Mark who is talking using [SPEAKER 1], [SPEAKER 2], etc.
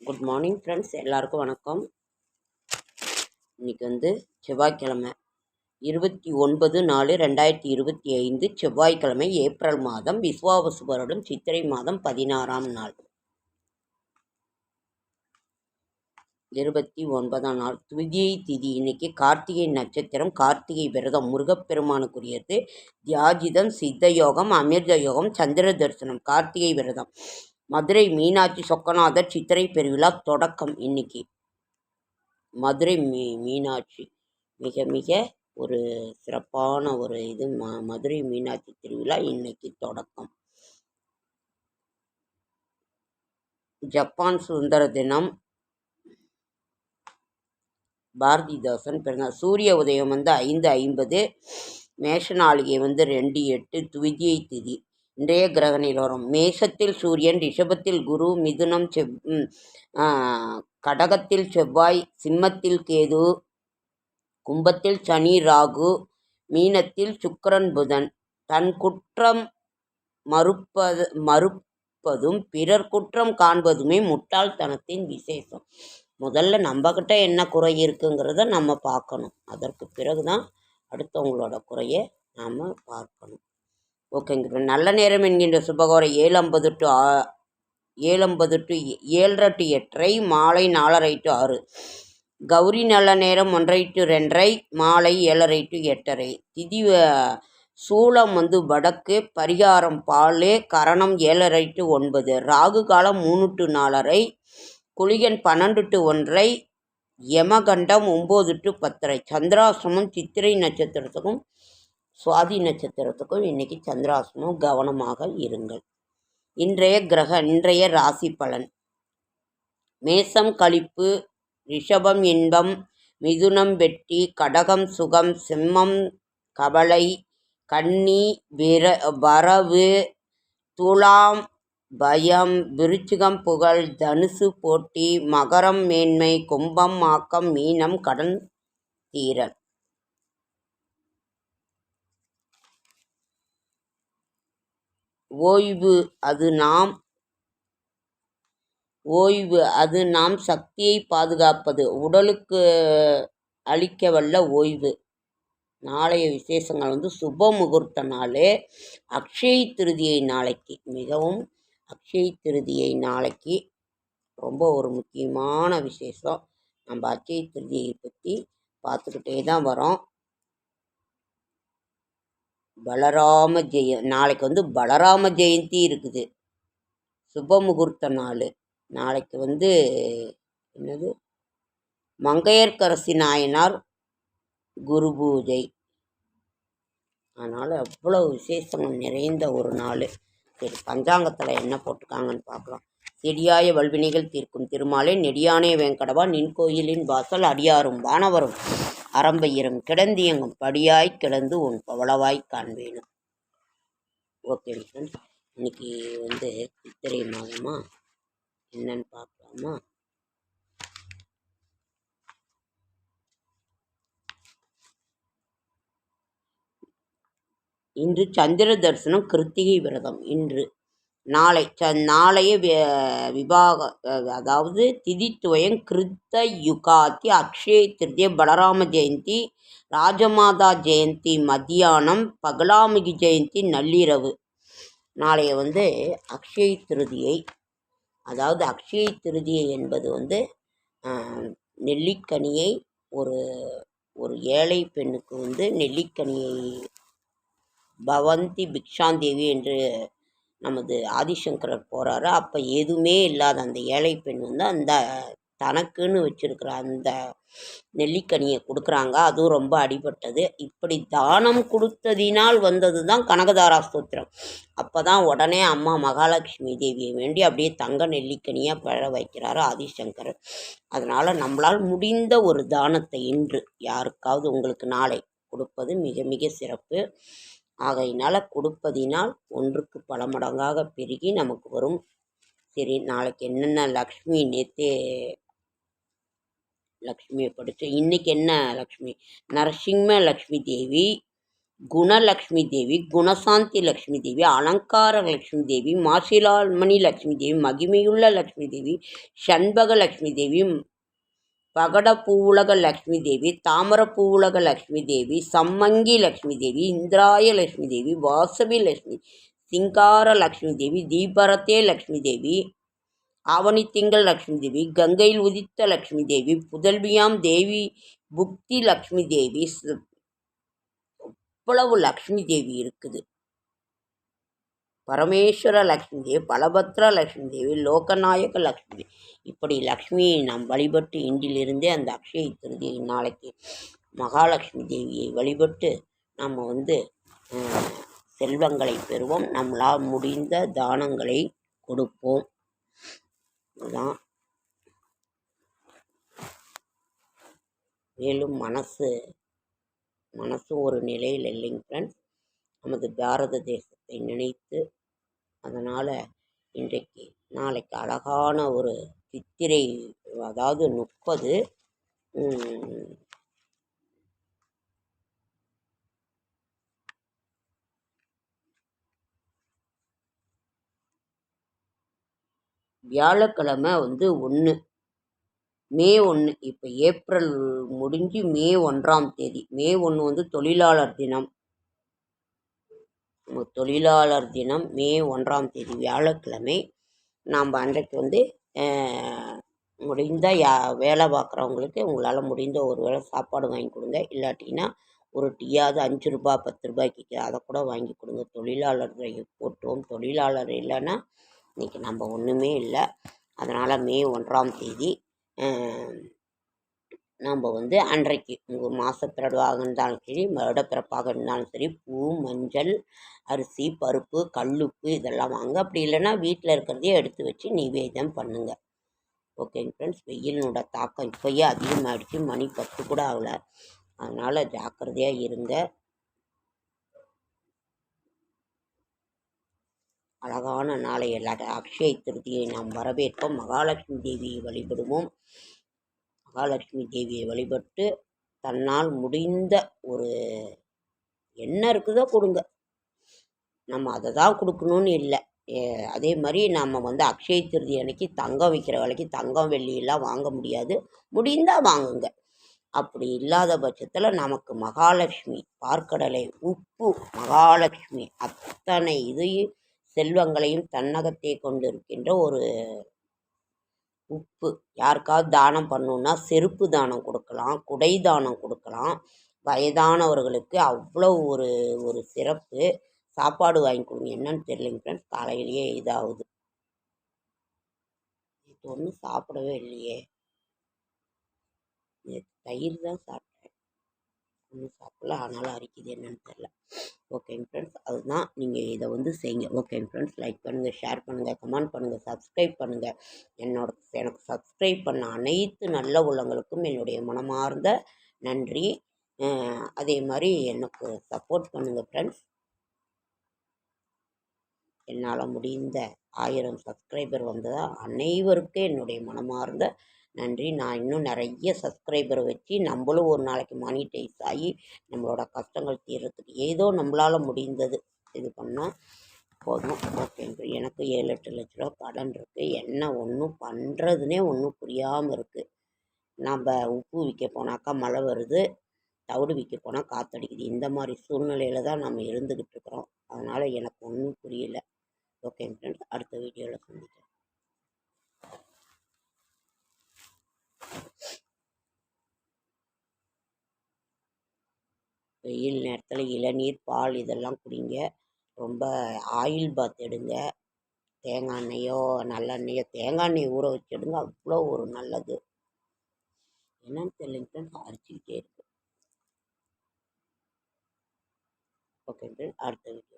[SPEAKER 1] Good morning friends எல்லாருக்கும் வணக்கம். இன்னைக்கு வந்து செவ்வாய்க்கிழமை. இருபத்தி ஒன்பது நாலு ரெண்டாயிரத்தி இருபத்தி ஐந்து செவ்வாய்க்கிழமை ஏப்ரல் மாதம் விஸ்வாவசு வருடம் சித்திரை மாதம் பதினாறாம் நாள். இருபத்தி ஒன்பதாம் நாள் துதியை திதி. இன்னைக்கு கார்த்திகை நட்சத்திரம் கார்த்திகை விரதம். முருகப்பெருமானுக்குரியது தியாஜிதம் சித்த யோகம் அமிர்த யோகம் சந்திர தரிசனம் கார்த்திகை விரதம். மதுரை மீனாட்சி சொக்கநாதர் சித்திரை பெருவிழா தொடக்கம் இன்னைக்கு. மதுரை மீ மீனாட்சி மிக மிக ஒரு சிறப்பான ஒரு இது ம மதுரை மீனாட்சி திருவிழா இன்னைக்கு தொடக்கம். ஜப்பான் சுதந்திர தினம். பாரதிதாசன் பிறந்தார். சூரிய உதயம் வந்து ஐந்து ஐம்பது மேஷ நாளிகை வந்து ரெண்டு எட்டு துவிதியை திதி. இன்றைய கிரக நிலவரம் மேஷத்தில் சூரியன் ரிஷபத்தில் குரு மிதுனம் செவ் கடகத்தில் செவ்வாய் சிம்மத்தில் கேது கும்பத்தில் சனி ராகு மீனத்தில் சுக்கரன் புதன். தன் குற்றம் மறுப்பது மறுப்பதும் பிறர் குற்றம் காண்பதுமே முட்டாள்தனத்தின் விசேஷம். முதல்ல நம்மக்கிட்ட என்ன குறை இருக்குங்கிறத நம்ம பார்க்கணும். அதற்கு பிறகு தான் அடுத்தவங்களோட குறையை நாம் பார்க்கணும். ஓகேங்க. நல்ல நேரம் என்கின்ற சுபகோரை ஏழு ஐம்பது டு ஏழு ஐம்பது டு ஏழரை டு எட்டரை மாலை நாலரை டு ஆறு. கௌரி நல்ல நேரம் ஒன்றரை டு ரெண்டரை மாலை ஏழரை டு எட்டரை. திதி சூளம் வந்து வடக்கு பரிகாரம் பாலே கரணம் ஏழரை டு ஒன்பது. ராகு காலம் மூணு டு நாலரை குளிகன் பன்னெண்டு டு ஒன்றரை யமகண்டம் ஒம்பது டு பத்தரை. சந்திராசிரமம் சித்திரை நட்சத்திரத்துக்கும் சுவாதி நட்சத்திரத்துக்கும் இன்றைக்கி சந்திராசனம் கவனமாக இருங்கள். இன்றைய கிரக இன்றைய ராசி பலன். மேசம் கழிப்பு ரிஷபம் இன்பம் மிதுனம் வெட்டி கடகம் சுகம் சிம்மம் கவலை கன்னி விர வரவு துலாம் பயம் விருச்சிகம் புகழ் தனுசு போட்டி மகரம் மேன்மை கும்பம் ஆக்கம் மீனம் கடன் தீரன் ஓய்வு அது நாம் ஓய்வு அது நாம் சக்தியை பாதுகாப்பது. உடலுக்கு அளிக்கவல்ல ஓய்வு. நாளைய விசேஷங்கள் வந்து சுப முகூர்த்த நாள். அக்ஷய திருதியை நாளைக்கு. மிகவும் அக்ஷய திருதியை நாளைக்கு. ரொம்ப ஒரு முக்கியமான விசேஷம். நம்ம அக்ஷய திருதியை பற்றி பார்த்துக்கிட்டே தான் வரோம். பலராம ஜெய நாளைக்கு வந்து பலராம ஜெயந்தி இருக்குது. சுப முகூர்த்த நாள். நாளைக்கு வந்து என்னது? மங்கையர்கரசி நாயனார் குரு பூஜை. அதனால் அவ்வளோ விசேஷங்கள் நிறைந்த ஒரு நாள். சரி பஞ்சாங்கத்தில் என்ன போட்டிருக்காங்கன்னு பார்க்கலாம். செடியாய வல்வினைகள் தீர்க்கும் திருமாலே நெடியானே வேங்கடவா நின் கோயிலின் வாசல் அடியாரும் வானவரும். அரம்பையிரம் கிடந்தியங்கும் படியாய் கிடந்து உன் பவளவாய் காண்பேனும் ஓகே ஃப்ரெண்ட்ஸ் இன்னைக்கு வந்து சித்திரை மாதமா? என்னன்னு பார்க்கலாமா? இன்று சந்திர தரிசனம் கிருத்திகை விரதம். இன்று நாளை ச நாளைய விபாக அதாவது திதித்துவயம் கிருத்த யுகாதி அக்ஷய திருதிய பலராம ஜெயந்தி ராஜமாதா ஜெயந்தி மத்தியானம் பகலாமுகி ஜெயந்தி நள்ளிரவு. நாளைய வந்து அக்ஷய திருதியை அதாவது அக்ஷய திருதியை என்பது வந்து நெல்லிக்கனியை ஒரு ஒரு ஏழை பெண்ணுக்கு வந்து நெல்லிக்கனியை பவந்தி பிக்ஷாந்தேவி என்று நமது ஆதிசங்கரர் போகிறாரு அப்போ எதுவுமே இல்லாத அந்த ஏழை பெண் வந்து அந்த தனக்குன்னு வச்சுருக்கிற அந்த நெல்லிக்கனியை கொடுக்குறாங்க. அதுவும் ரொம்ப அடிபட்டது. இப்படி தானம் கொடுத்ததினால் வந்தது தான் கனகதாரா ஸ்தோத்திரம். அப்போ தான் உடனே அம்மா மகாலட்சுமி தேவியை வேண்டி அப்படியே தங்க நெல்லிக்கனியாக பழ வைக்கிறாரு ஆதிசங்கரர். அதனால் நம்மளால் முடிந்த ஒரு தானத்தை இன்று யாருக்காவது உங்களுக்கு நாளை கொடுப்பது மிக மிக சிறப்பு. ஆகையினால் கொடுப்பதினால் ஒன்றுக்கு பல மடங்காக பெருகி நமக்கு வரும். சரி நாளைக்கு என்னென்ன லக்ஷ்மி நேற்று லக்ஷ்மியை படித்தோம் இன்றைக்கி என்ன லக்ஷ்மி? நரசிம்ம லக்ஷ்மி தேவி குணலக்ஷ்மி தேவி குணசாந்தி லக்ஷ்மி தேவி அலங்கார லக்ஷ்மி தேவி மாசிலால்மணி லக்ஷ்மி தேவி மகிமையுள்ள லக்ஷ்மி தேவி சண்பக லக்ஷ்மி தேவி பகட பூவுலக லக்ஷ்மி தேவி தாமர பூவுலக லக்ஷ்மி தேவி சம்மங்கி லக்ஷ்மி தேவி இந்திராய லக்ஷ்மி தேவி வாசவி லக்ஷ்மி சிங்கார லக்ஷ்மி தேவி தீபரத்தே லக்ஷ்மி தேவி ஆவணி திங்கள் லக்ஷ்மி தேவி கங்கையில் உதித்த லக்ஷ்மி தேவி புதல்வியாம் தேவி புக்தி லக்ஷ்மி தேவி இவ்வளவு லக்ஷ்மி தேவி இருக்குது. பரமேஸ்வர லக்ஷ்மி தேவி பலபத்ர லக்ஷ்மி தேவி லோகநாயக லக்ஷ்மி தேவி இப்படி லக்ஷ்மியை நாம் வழிபட்டு இன்றிலிருந்தே அந்த அக்ஷய திருதியை நாளைக்கு மகாலட்சுமி தேவியை வழிபட்டு நம்ம வந்து செல்வங்களை பெறுவோம். நம்மளால் முடிந்த தானங்களை கொடுப்போம். இதுதான் மேலும் மனசு மனசும் ஒரு நிலையில் இல்லைங்க ஃப்ரெண்ட்ஸ் நமது பாரத தேசத்தை நினைத்து அதனால் இன்றைக்கு நாளைக்கு அழகான ஒரு சித்திரை அதாவது முப்பது வியாழக்கிழமை வந்து ஒன்று மே ஒன்று இப்போ ஏப்ரல் முடிஞ்சு மே ஒன்றாம் தேதி. மே ஒன்று வந்து தொழிலாளர் தினம். தொழிலாளர் தினம் மே ஒன்றாம் தேதி வியாழக்கிழமை நாம் அன்றைக்கு வந்து முடிந்தால் யா வேலை பார்க்குறவங்களுக்கு உங்களால் முடிந்த ஒரு வேளை சாப்பாடு வாங்கி கொடுங்க. இல்லாட்டின்னா ஒரு டீயாவது அஞ்சு ரூபா பத்து ரூபாய்க்கு அதை கூட வாங்கி கொடுங்க. தொழிலாளர்களை போட்டோம் தொழிலாளர் இல்லைன்னா இன்றைக்கி நம்ம ஒன்றுமே இல்லை. அதனால் மே ஒன்றாம் தேதி நம்ம வந்து அன்றைக்கு உங்கள் மாதப்பிறவாக இருந்தாலும் சரி வருடப்பிறப்பாக இருந்தாலும் சரி பூ மஞ்சள் அரிசி பருப்பு கல்லுப்பு இதெல்லாம் வாங்க. அப்படி இல்லைன்னா வீட்டில் இருக்கிறதையே எடுத்து வச்சு நிவேதம் பண்ணுங்கள் ஓகேங்க ஃப்ரெண்ட்ஸ் வெயிலினோட தாக்கம் இப்போயே அதிகமாகிடுச்சு மணி பத்து கூட ஆகலை. அதனால் ஜாக்கிரதையாக இருங்க. அழகான நாளை எல்லா அக்ஷய திருதியை நாம் வரவேற்போம். மகாலட்சுமி தேவியை வழிபடுவோம். மகாலட்சுமி தேவியை வழிபட்டு தன்னால் முடிந்த ஒரு என்ன இருக்குதோ கொடுங்க. நம்ம அதை தான் கொடுக்கணுன்னு இல்லை. அதே மாதிரி நம்ம வந்து அக்ஷய திருதி அன்னைக்கு தங்கம் விற்கிற விலைக்கு தங்கம் வெள்ளியெல்லாம் வாங்க முடியாது. முடிந்தால் வாங்குங்க. அப்படி இல்லாத பட்சத்தில் நமக்கு மகாலட்சுமி பார்க்கடலை உப்பு மகாலட்சுமி அத்தனை இதையும் செல்வங்களையும் தன்னகத்தை கொண்டிருக்கின்ற ஒரு உப்பு. யாருக்காவது தானம் பண்ணணுன்னா செருப்பு தானம் கொடுக்கலாம் குடை தானம் கொடுக்கலாம். வயதானவர்களுக்கு அவ்வளோ ஒரு ஒரு சிறப்பு. சாப்பாடு வாங்கி கொடுங்க. என்னன்னு தெரியலைங்க ஃப்ரெண்ட்ஸ் காலையிலேயே இதாகுது. நேற்று ஒன்றும் சாப்பிடவே இல்லையே. நேற்று தயிர் தான் சாப்பிட்டேன். ஒன்றும் சாப்பிடல ஆனாலும் அரிக்குது என்னன்னு தெரில ஓகேங்க ஃப்ரெண்ட்ஸ் அதுதான் நீங்கள் இதை வந்து செய்யுங்க. ஓகேங்க ஃப்ரெண்ட்ஸ் லைக் பண்ணுங்கள் ஷேர் பண்ணுங்கள் கமெண்ட் பண்ணுங்கள் சப்ஸ்கிரைப் பண்ணுங்கள் என்னோட எனக்கு சப்ஸ்கிரைப் பண்ண அனைத்து நல்ல உள்ளங்களுக்கும் என்னுடைய மனமார்ந்த நன்றி. அதே மாதிரி எனக்கு சப்போர்ட் பண்ணுங்கள் ஃப்ரெண்ட்ஸ் என்னால் முடிந்த ஆயிரம் சப்ஸ்கிரைபர் வந்ததால் அனைவருக்கும் என்னுடைய மனமார்ந்த நன்றி. நான் இன்னும் நிறைய சப்ஸ்கிரைபர் வச்சு நம்மளும் ஒரு நாளைக்கு மானிட்டைஸ் ஆகி நம்மளோட கஷ்டங்கள் தீர்றதுக்கு ஏதோ நம்மளால் முடிந்தது இது பண்ணால் போதும். ஓகேங்க எனக்கு ஏழு எட்டு லட்ச ரூபா கடன் இருக்குது என்ன ஒன்றும் பண்ணுறதுனே ஒன்றும் புரியாமல் இருக்குது நம்ம உப்பு விற்க போனாக்கா மழை வருது. தவிடு விற்க போனால் காற்றடிக்குது இந்த மாதிரி சூழ்நிலையில் தான் நம்ம இருந்துக்கிட்டு இருக்கிறோம். அதனால் எனக்கு ஒன்றும் புரியல. ஓகே ஃப்ரெண்ட்ஸ் அடுத்த வீடியோவில் சந்திக்கிறேன் வெயில் நேரத்தில் இளநீர் பால் இதெல்லாம் குடிங்க. ரொம்ப ஆயில் பாத் எடுங்க. தேங்காய் எண்ணெயோ நல்லெண்ணெயோ தேங்காய் எண்ணெய் ஊற வச்சு எடுங்க அவ்வளோ ஒரு நல்லது. என்னன்னு தெரியலங்க ஃப்ரெண்ட்ஸ் அரிச்சிக்கிட்டே இருக்கு ஓகே ஃப்ரெண்ட் அடுத்த வீடியோ